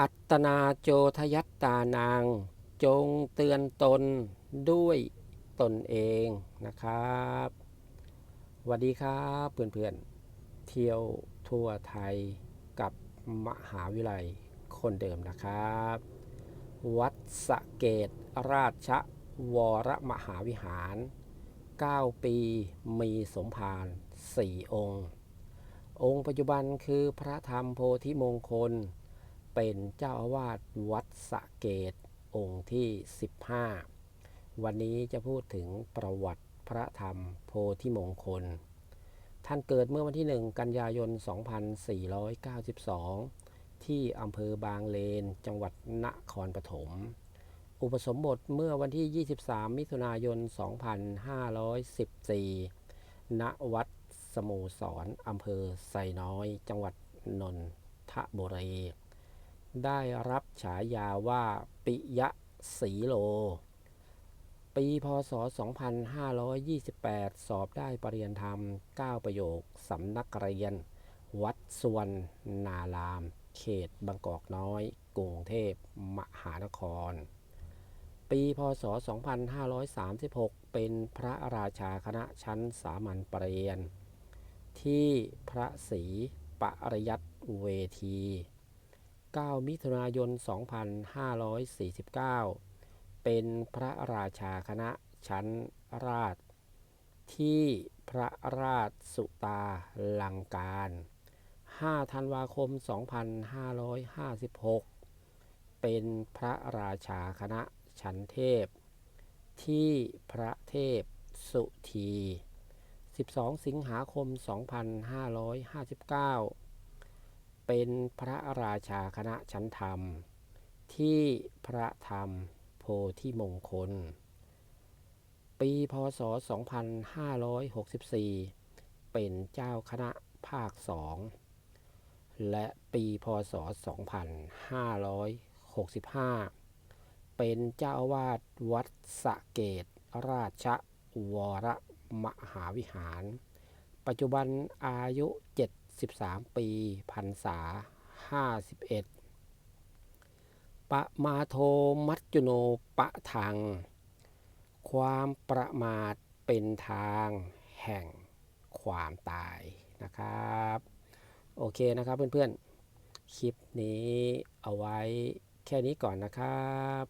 อัตนาโจทยัตตานาง จงเตือนตนด้วยตนเองนะครับสวัสดีครับเพื่อนๆเที่ยวทั่วไทยกับมหาวิทยาลัยคนเดิมนะครับ วัดสะเกตราชวรมหาวิหาร 9 ปีมีสมภาร4องค์ องค์ปัจจุบันคือพระธรรมโพธิมงคล เป็นเจ้าอาวาสวัดสะเกตองค์ที่ 15 วันนี้จะพูดถึงประวัติพระธรรมโพธิมงคล ท่านเกิดเมื่อวันที่ 1 กันยายน 2492 ที่อำเภอบางเลน จังหวัดนครปฐม อุปสมบทเมื่อวันที่ 23 มิถุนายน 2514 ณ วัดสโมสรอำเภอไซน้อย จังหวัดนนทบุรี ได้รับฉายาว่า ปิยะสีโล ปีพศ 2528 สอบได้ปรริญญาธรรม 9 ประโยค สำนักเรียน วัดสวนนาราม เขตบางกอกน้อย กรุงเทพมหานคร ปีพศ 2536 เป็นพระราชาคณะชั้นสามัญปรริญญาที่พระศรีปริยัติเวที 9 มิถุนายน 2549 เป็นพระราชาคณะชั้นราช ที่พระราชสุตาลังการ 5 ธันวาคม 2556 เป็นพระราชาคณะชั้นเทพ ที่พระเทพสุที12 สิงหาคม 2559 เป็นพระราชาคณะชั้นธรรม ที่พระธรรมโพธิมงคล ปีพศ 2564 เป็นเจ้าคณะภาคสองและปีพศ 2565 เป็นเจ้าอาวาสวัดสะเกตราชวรมหาวิหาร ปัจจุบันอายุ 73ปีพรรษา 51 ปะมาโทมัจจุโนปะทังความประมาทเป็นทางแห่งความตายนะครับ โอเคนะครับเพื่อนๆ คลิปนี้เอาไว้แค่นี้ก่อนนะครับ